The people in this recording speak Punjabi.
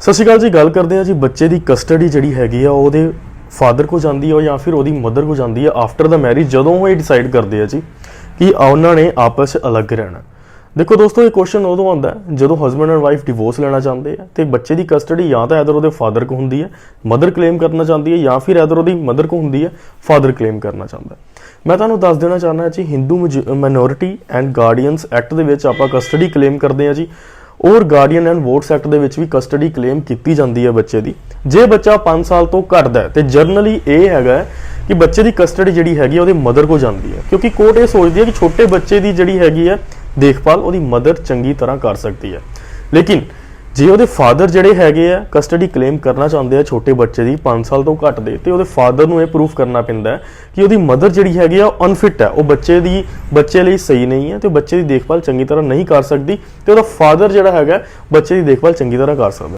ਸਤਿ ਸ਼੍ਰੀ ਅਕਾਲ ਜੀ, ਗੱਲ ਕਰਦੇ ਹਾਂ ਜੀ ਬੱਚੇ ਦੀ ਕਸਟਡੀ ਜਿਹੜੀ ਹੈਗੀ ਆ, ਉਹਦੇ ਫਾਦਰ ਕੋ ਜਾਂਦੀ ਹੈ ਜਾਂ ਫਿਰ ਉਹਦੀ ਮਦਰ ਕੋ ਜਾਂਦੀ ਹੈ ਆਫਟਰ ਦਾ ਮੈਰਿਜ ਜਦੋਂ ਉਹ ਇਹ ਡਿਸਾਈਡ ਕਰਦੇ ਆ ਜੀ ਕਿ ਉਹਨਾਂ ਨੇ ਆਪਸ 'ਚ ਅਲੱਗ ਰਹਿਣਾ। ਦੇਖੋ ਦੋਸਤੋ, ਇਹ ਕੁਐਸਚਨ ਉਦੋਂ ਆਉਂਦਾ ਜਦੋਂ ਹਸਬੰਡ ਐਂਡ ਵਾਈਫ ਡਿਵੋਰਸ ਲੈਣਾ ਚਾਹੁੰਦੇ ਆ ਤੇ ਬੱਚੇ ਦੀ ਕਸਟਡੀ ਜਾਂ ਤਾਂ ਇਧਰ ਉਹਦੇ ਫਾਦਰ ਕੋ ਹੁੰਦੀ ਹੈ ਮਦਰ ਕਲੇਮ ਕਰਨਾ ਚਾਹੁੰਦੀ ਹੈ ਜਾਂ ਫਿਰ ਇਧਰ ਉਹਦੀ ਮਦਰ ਕੋ ਹੁੰਦੀ ਹੈ ਫਾਦਰ ਕਲੇਮ ਕਰਨਾ ਚਾਹੁੰਦਾ ਮੈਂ ਤੁਹਾਨੂੰ ਦੱਸ ਦੇਣਾ ਚਾਹੁੰਦਾ ਜੀ Hindu minority and guardians act ਦੇ ਵਿੱਚ ਆਪਾਂ ਕਸਟਡੀ ਕਲੇਮ ਕਰਦੇ ਆ ਜੀ। ਔਰ ਗਾਰਡੀਅਨ ਐਂਡ ਵੋਟਸ ਐਕਟ ਦੇ ਵਿੱਚ ਵੀ ਕਸਟਡੀ ਕਲੇਮ ਕੀਤੀ ਜਾਂਦੀ ਹੈ ਬੱਚੇ ਦੀ। ਜੇ ਬੱਚਾ 5 ਸਾਲ ਤੋਂ ਘੱਟ ਹੈ, ਤੇ ਜਰਨਲੀ ਇਹ ਹੈਗਾ ਕਿ ਬੱਚੇ ਦੀ ਕਸਟਡੀ ਜਿਹੜੀ ਹੈਗੀ ਹੈ, ਉਹਦੇ ਮਦਰ ਕੋ ਜਾਂਦੀ ਹੈ। ਕਿਉਂਕਿ ਕੋਰਟ ਇਹ ਸੋਚਦੀ ਹੈ ਕਿ ਛੋਟੇ ਬੱਚੇ ਦੀ ਜਿਹੜੀ ਹੈਗੀ ਹੈ ਦੇਖਭਾਲ, ਉਹਦੀ ਮਦਰ ਚੰਗੀ ਤਰ੍ਹਾਂ ਕਰ ਸਕਦੀ ਹੈ। ਲੇਕਿਨ ਜੇ ਉਹਦੇ ਫਾਦਰ ਜਿਹੜੇ ਹੈਗੇ ਆ, ਕਸਟਡੀ ਕਲੇਮ ਕਰਨਾ ਚਾਹੁੰਦੇ ਆ ਛੋਟੇ ਬੱਚੇ ਦੀ 5 ਸਾਲ ਤੋਂ ਘੱਟ ਦੇ, ਤੇ ਉਹਦੇ ਫਾਦਰ ਨੂੰ ਇਹ ਪ੍ਰੂਫ ਕਰਨਾ ਪੈਂਦਾ ਹੈ ਕਿ ਉਹਦੀ ਮਦਰ ਜਿਹੜੀ ਹੈਗੀ ਆ ਅਨਫਿਟ ਹੈ। ਉਹ ਬੱਚੇ ਦੀ, ਬੱਚੇ ਲਈ ਸਹੀ ਨਹੀਂ ਹੈ ਤੇ ਬੱਚੇ ਦੀ ਦੇਖਭਾਲ ਚੰਗੀ ਤਰ੍ਹਾਂ ਨਹੀਂ ਕਰ ਸਕਦੀ ਤੇ ਉਹਦਾ ਫਾਦਰ ਜਿਹੜਾ ਹੈਗਾ, ਬੱਚੇ ਦੀ ਦੇਖਭਾਲ ਚੰਗੀ ਤਰ੍ਹਾਂ ਕਰ ਸਕਦਾ